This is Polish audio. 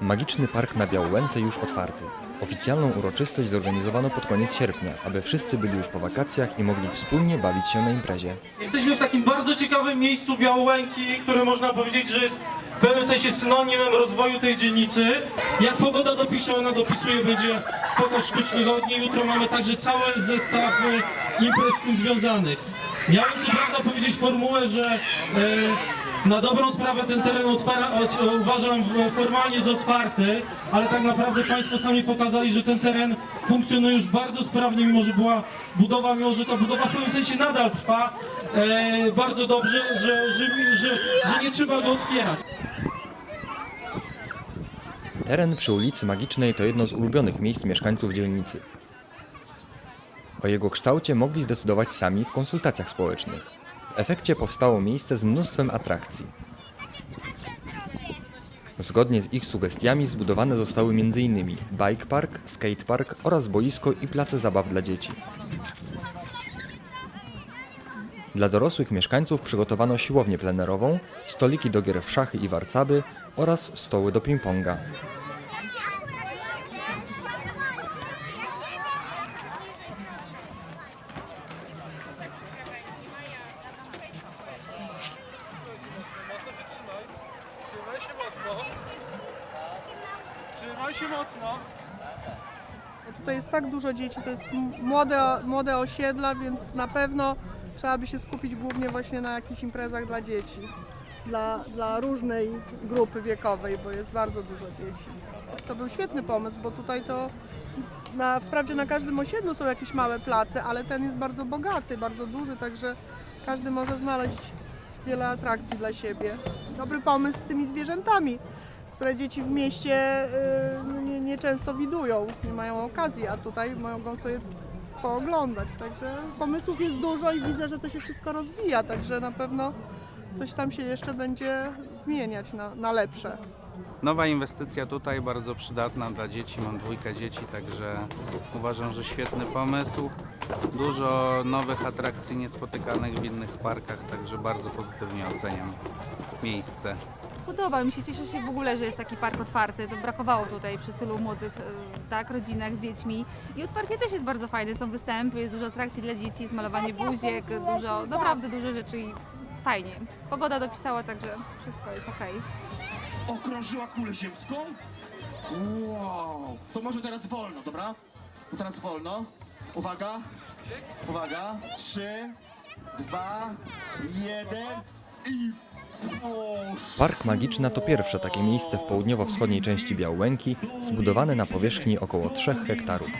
Magiczny park na Białęce już otwarty. Oficjalną uroczystość zorganizowano pod koniec sierpnia, aby wszyscy byli już po wakacjach i mogli wspólnie bawić się na imprezie. Jesteśmy w takim bardzo ciekawym miejscu Białołęki, które można powiedzieć, że jest w pewnym sensie synonimem rozwoju tej dzielnicy. Jak pogoda dopisze, ona dopisuje, będzie pokaz sztucznych ogni. Jutro mamy także cały zestaw e, imprez z tym związanych. Miałem co prawda powiedzieć formułę, że e, na dobrą sprawę ten teren otwara, o- uważam formalnie jest otwarty, ale tak naprawdę Państwo sami pokazali, że ten teren funkcjonuje już bardzo sprawnie, mimo że była budowa, mimo że ta budowa w pewnym sensie nadal trwa e, bardzo dobrze, że, że, że, że nie trzeba go otwierać. Teren przy ulicy Magicznej to jedno z ulubionych miejsc mieszkańców dzielnicy. O jego kształcie mogli zdecydować sami w konsultacjach społecznych. W efekcie powstało miejsce z mnóstwem atrakcji. Zgodnie z ich sugestiami zbudowane zostały m.in. bike park, skate park oraz boisko i place zabaw dla dzieci. Dla dorosłych mieszkańców przygotowano siłownię plenerową, stoliki do gier w szachy i warcaby oraz stoły do ping-ponga. Trzymaj się mocno. Trzymaj się mocno. Tutaj jest tak dużo dzieci, to jest młode, młode osiedla, więc na pewno trzeba by się skupić głównie właśnie na jakichś imprezach dla dzieci. Dla, dla różnej grupy wiekowej, bo jest bardzo dużo dzieci. To był świetny pomysł, bo tutaj to na, wprawdzie na każdym osiedlu są jakieś małe place, ale ten jest bardzo bogaty, bardzo duży, także każdy może znaleźć wiele atrakcji dla siebie. Dobry pomysł z tymi zwierzętami, które dzieci w mieście y, no nie, widują, nie mają okazji, a tutaj mogą sobie pooglądać. Także pomysłów jest dużo i widzę, że to się wszystko rozwija, także na pewno coś tam się jeszcze będzie zmieniać na, na lepsze. Nowa inwestycja tutaj, bardzo przydatna dla dzieci. Mam dwójkę dzieci, także uważam, że świetny pomysł. Dużo nowych atrakcji niespotykanych w innych parkach, także bardzo pozytywnie oceniam miejsce. Podoba mi się, cieszę się w ogóle, że jest taki park otwarty. To brakowało tutaj przy tylu młodych e, tak, rodzinach z dziećmi. I otwarcie też jest bardzo fajne. Są występy, jest dużo atrakcji dla dzieci, jest malowanie buziek, dużo, naprawdę dużo rzeczy i fajnie. Pogoda dopisała, także wszystko jest okej. okrążyła kulę ziemską. Wow! To może teraz wolno, dobra? To teraz wolno. Uwaga. Uwaga. Trzy, dwa, jeden i... Park Magiczna to pierwsze takie miejsce w południowo-wschodniej części Białęki, zbudowane na powierzchni około 3 hektarów.